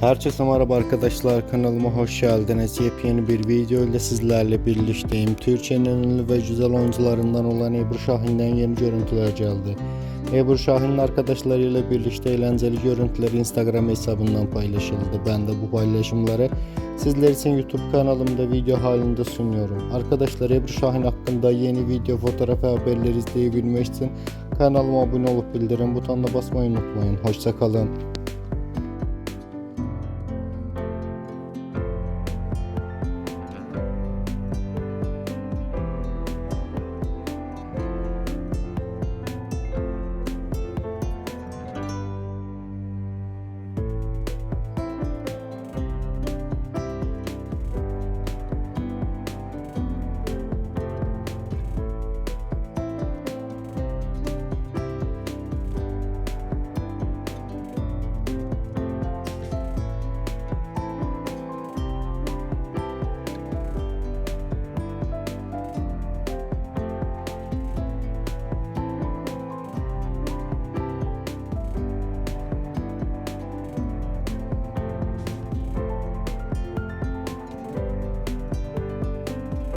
Herkese merhaba arkadaşlar kanalıma hoş geldiniz. Yepyeni bir video ile sizlerle birlikteyim. Türkiye'nin ünlü ve güzel oyuncularından olan Ebru Şahin'den yeni görüntüler geldi. Ebru Şahin'in arkadaşlarıyla birlikte eğlenceli görüntüler Instagram hesabından paylaşıldı. Ben de bu paylaşımları sizler için YouTube kanalımda video halinde sunuyorum. Arkadaşlar Ebru Şahin hakkında yeni video, fotoğraf ve haberleri izleyebilmek için kanalıma abone olup bildirim butonuna basmayı unutmayın. Hoşçakalın.